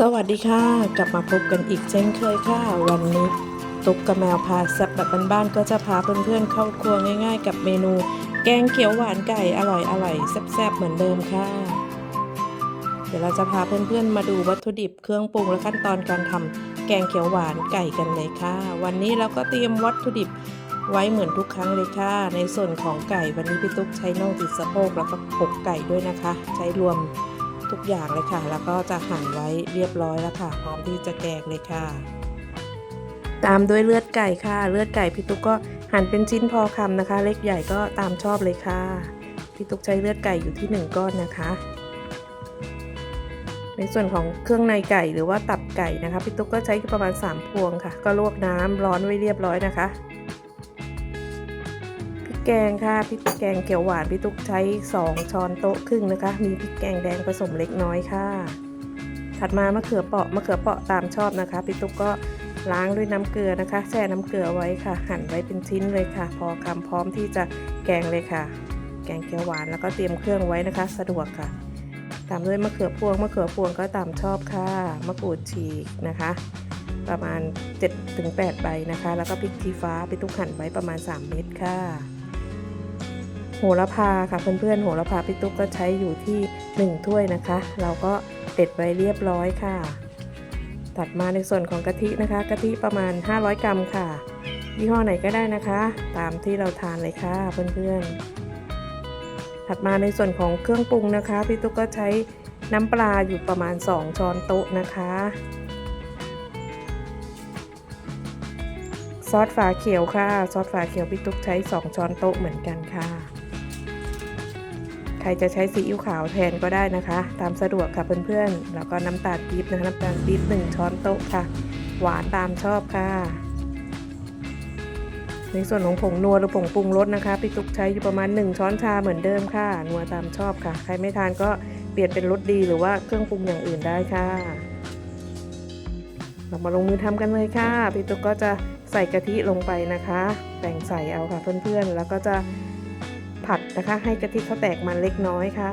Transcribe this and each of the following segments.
สวัสดีค่ะ กลับมาพบกันอีกเช่นเคยค่ะ วันนี้ตุ๊กกับแมวพาแซ่บแบบบ้านๆก็จะพาเพื่อนๆเข้าครัวง่าย ๆ กับเมนู แกงเขียวหวานไก่อร่อยๆแซ่บๆเหมือนเดิมค่ะ เดี๋ยวเราจะพาเพื่อนๆมาดูวัตถุดิบเครื่องปรุงและขั้นตอนการทำแกงเขียวหวานไก่กันเลยค่ะ วันนี้เราก็เตรียมวัตถุดิบไว้เหมือนทุกครั้งเลยค่ะ ในส่วนของไก่วันนี้พี่ตุ๊กใช้น่องติดสะโพกแล้วก็ปกไก่ด้วยนะคะ ใช้รวม ทุกอย่างเลยค่ะ แล้วก็จะหั่นไว้เรียบร้อยแล้วค่ะ พร้อมที่จะแกงเลยค่ะ ตามด้วยเลือดไก่ค่ะ เลือดไก่พี่ตุ๊กก็หั่นเป็นชิ้นพอคำนะคะ เล็กใหญ่ก็ตามชอบเลยค่ะ พี่ตุ๊กใช้เลือดไก่อยู่ที่ 1 ก้อนนะคะ ในส่วนของเครื่องในไก่หรือว่าตับไก่นะคะพี่ตุ๊กก็ใช้ประมาณ 3 พวงค่ะ ก็ลวกน้ำร้อนไว้เรียบร้อยนะคะ แกงค่ะพริกแกงเขียวหวานพี่ตุ๊กใช้ 2 ช้อนโต๊ะครึ่งนะคะ มีพริกแกงแดงผสมเล็กน้อยค่ะ ถัดมามะเขือเปราะมะเขือเปราะตามชอบนะคะพี่ตุ๊กก็ล้างด้วยน้ำเกลือนะคะ แช่น้ำเกลือไว้ค่ะ หั่นไว้เป็นชิ้นเลยค่ะ พอคำพร้อมที่จะแกงเลยค่ะ แกงเขียวหวานแล้วก็เตรียมเครื่องไว้นะคะ สะดวกค่ะ ตามด้วยมะเขือพวงมะเขือพวงก็ตามชอบค่ะมะกรูดฉีกนะคะ ประมาณ 7-8 ใบนะคะ แล้วก็พริกชี้ฟ้าพี่ตุ๊กหั่นไว้ประมาณ 3 เม็ดค่ะ โหระพาค่ะเพื่อนๆโหระพาพี่ตุ๊กก็ใช้อยู่ที่ 1 ถ้วยนะคะ เราก็เด็ดไว้เรียบร้อยค่ะ ตัดมาในส่วนของกะทินะคะกะทิประมาณ 500 กรัมค่ะ ยี่ห้อไหนก็ได้นะคะ ตามที่เราทานเลยค่ะเพื่อนๆ ถัดมาในส่วนของเครื่องปรุงนะคะพี่ตุ๊กก็ใช้น้ำปลาอยู่ประมาณ 2 ช้อนโต๊ะนะคะซอสฝาเขียวค่ะ ซอสฝาเขียวพี่ตุ๊กใช้ 2 ช้อนโต๊ะเหมือนกันค่ะ ใครจะใช้ซีอิ๊วขาวแทนก็ได้นะคะ ตามสะดวกค่ะเพื่อนๆ แล้วก็น้ำตาลปี๊บนะคะน้ำตาลปี๊บ1ช้อนโต๊ะค่ะ หวานตามชอบค่ะ ในส่วนของผงนัวหรือผงปรุงรสนะคะพี่ตุ๊กใช้อยู่ประมาณ 1 ช้อนชาเหมือนเดิมค่ะ นัวตามชอบค่ะ ใครไม่ทานก็เปลี่ยนเป็นรสดีหรือว่าเครื่องปรุงอย่างอื่นได้ค่ะ เรามาลงมือทำกันเลยค่ะพี่ตุ๊กก็จะใส่กะทิลงไปนะคะแบ่งใส่เอาค่ะเพื่อนๆ แล้วก็จะ ผัดนะคะ ให้กะทิเขาแตกมันเล็กน้อยค่ะ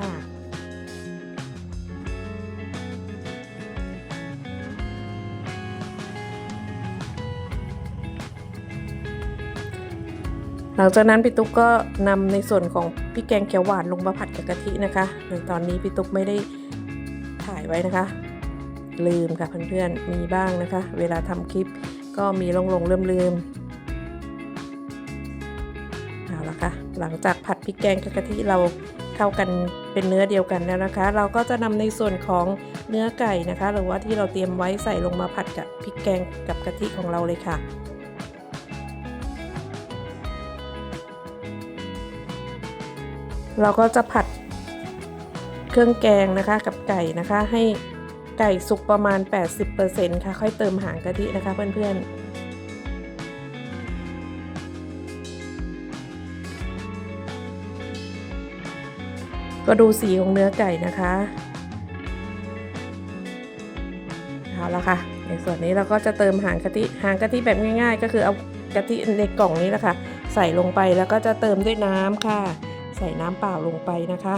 หลังจากนั้นพี่ตุ๊กก็นำในส่วนของพริกแกงเขียวหวานลงมาผัดกับกะทินะคะในตอนนี้พี่ตุ๊กไม่ได้ถ่ายไว้นะคะ ลืมค่ะเพื่อนๆมีบ้างนะคะ เวลาทำคลิปก็มีลงลงเริ่มลืมเอาละค่ะ หลังจากผัดพริกแกงกับกะทิเราเข้ากันเป็นเนื้อเดียวกันแล้วนะคะ เราก็จะนำในส่วนของเนื้อไก่นะคะ หรือว่าที่เราเตรียมไว้ใส่ลงมาผัดกับพริกแกงกับกะทิของเราเลยค่ะเราก็จะผัดเครื่องแกงนะคะกับไก่นะคะ ให้ไก่สุกประมาณ 80%ค่ะ ค่อยเติมหางกะทินะคะเพื่อนๆ ก็ดูสีของเนื้อไก่นะคะเอาละค่ะ ในส่วนนี้เราก็จะเติมหางกะทิหางกะทิแบบง่าย ๆ ก็คือเอากะทิในกล่องนี้แหละค่ะ ใส่ลงไปแล้วก็จะเติมด้วยน้ำค่ะ ใส่น้ำเปล่าลงไปนะคะ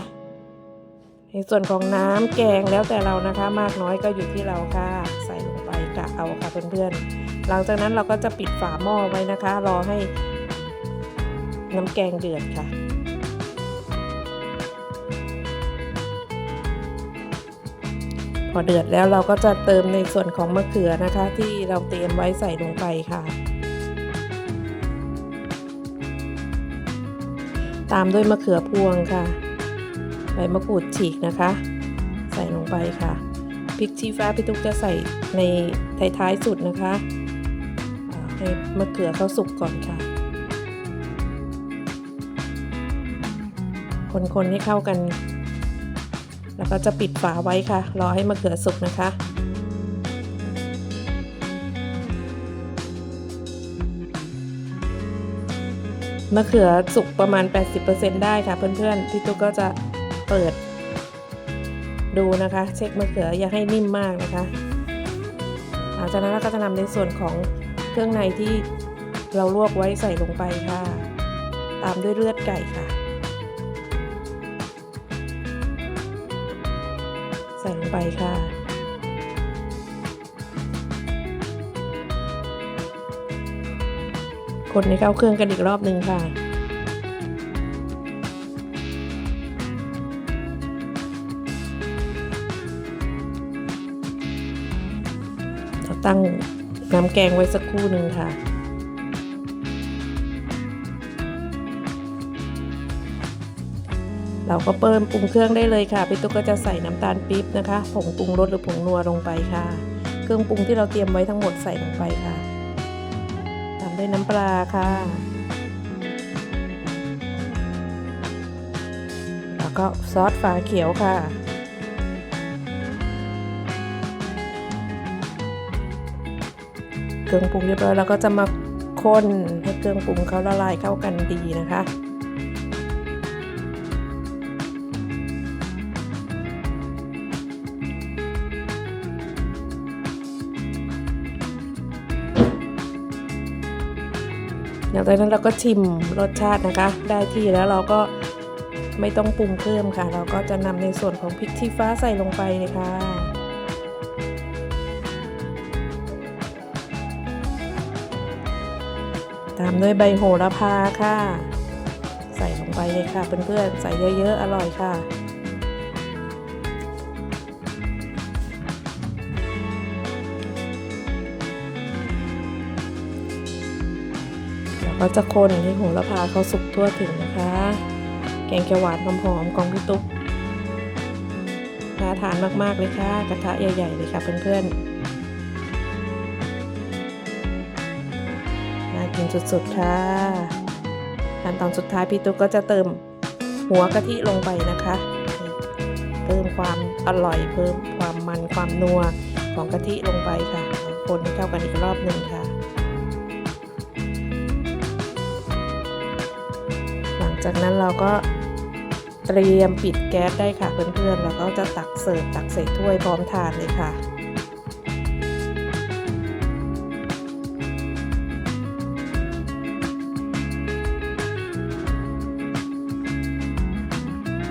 ในส่วนของน้ำแกงแล้วแต่เรานะคะ มากน้อยก็อยู่ที่เราค่ะ ใส่ลงไปกะเอาค่ะเพื่อนๆหลังจากนั้นเราก็จะปิดฝาหม้อไว้นะคะ รอให้น้ำแกงเดือดค่ะ พอเดือดแล้วเราก็จะเติมในส่วนของมะเขือนะคะ ที่เราเตรียมไว้ใส่ลงไปค่ะ ตามด้วยมะเขือพวงค่ะใบมะกรูดฉีกนะคะ ใส่ลงไปค่ะพริกชี้ฟ้าพี่ตุ๊กจะใส่ในท้ายๆสุดนะคะให้มะเขือเขาสุกก่อนค่ะ คนๆให้เข้ากัน แล้วก็จะปิดฝาไว้ค่ะ รอให้มะเขือสุกนะคะ มะเขือสุกประมาณ 80%ได้ค่ะ เพื่อนๆ พี่ตุ๊กก็จะเปิด ดูนะคะ เช็คมะเขืออย่าให้นิ่มมากนะคะหลังจากนั้นเราก็จะนำในส่วนของเครื่องในที่เราลวกไว้ใส่ลงไปค่ะ ตามด้วยเลือดไก่ค่ะ ไปค่ะ คนในเข้าเครื่องกันอีกรอบหนึ่งค่ะตั้งน้ำแกงไว้สักครู่หนึ่งค่ะ เราก็เพิ่มปรุงเครื่องได้เลยค่ะพี่ตุ๊กก็จะใส่น้ำตาลปี๊บนะคะ ผงปรุงรสหรือผงนัวลงไปค่ะ เครื่องปรุงที่เราเตรียมไว้ทั้งหมดใส่ลงไปค่ะ ตามด้วยน้ำปลาค่ะ แล้วก็ซอสฝาเขียวค่ะเครื่องปรุงเรียบร้อยแล้วก็จะมาคนให้เครื่องปรุงเขาละลายเข้ากันดีนะคะ หลังจากนั้นเราก็ชิมรสชาตินะคะ ได้ที่แล้วเราก็ไม่ต้องปรุงเพิ่มค่ะ เราก็จะนำในส่วนของพริกชี้ฟ้าใส่ลงไปเลยค่ะตามด้วยใบโหระพาค่ะ ใส่ลงไปเลยค่ะเพื่อนๆใส่เยอะๆอร่อยค่ะ แล้วก็จะคนให้โหระพาเขาสุกทั่วถึงนะคะ แกงเขียวหวานหอมๆของพี่ตุ๊กน่าทานมากๆเลยค่ะ กระทะใหญ่ๆเลยค่ะเพื่อนๆ น่ากินสุดๆค่ะขั้นตอนสุดท้ายพี่ตุ๊กก็จะเติมหัวกะทิลงไปนะคะ เพิ่มความอร่อยเพิ่มความมันความนัวของกะทิลงไปค่ะคนให้เข้ากันอีกรอบหนึ่งค่ะ จากนั้นเราก็เตรียมปิดแก๊สได้ค่ะเพื่อนๆแล้วก็จะตักเสิร์ฟตักใส่ถ้วยพร้อมทานเลยค่ะ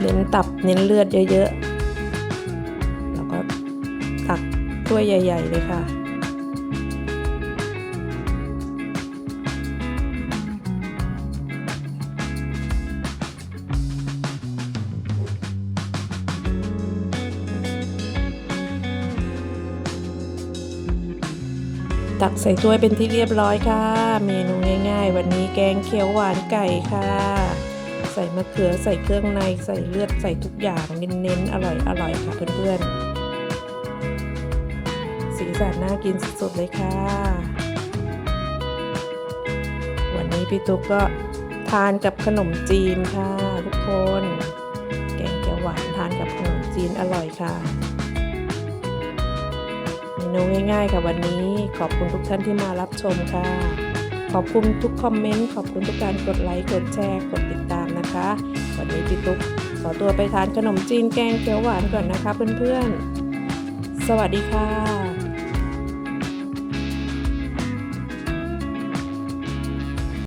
เน้นตับเน้นเลือดเยอะๆ แล้วก็ตักถ้วยใหญ่ ๆ เลยค่ะ ตักใส่ถ้วยเป็นที่เรียบร้อยค่ะ เมนูง่าย ๆ วันนี้แกงเขียวหวานไก่ค่ะ ใส่มะเขือใส่เครื่องในใส่เลือดใส่ทุกอย่างเน้นๆอร่อยอร่อยค่ะเพื่อนๆสีสันน่ากินสุดๆเลยค่ะ วันนี้พี่ตุ๊กก็ทานกับขนมจีนค่ะ ทุกคน แกงเขียวหวานทานกับขนมจีนอร่อยค่ะ นูง่ายๆค่ะวันนี้ขอบคุณทุกท่านที่มารับชมค่ะ ขอบคุณทุกคอมเมนต์ขอบคุณทุกการกดไลค์กดแชร์กดติดตามนะคะ วันนี้พี่ตุ๊กขอตัวไปทานขนมจีนแกงเขียวหวานก่อนนะคะเพื่อนๆ สวัสดีค่ะ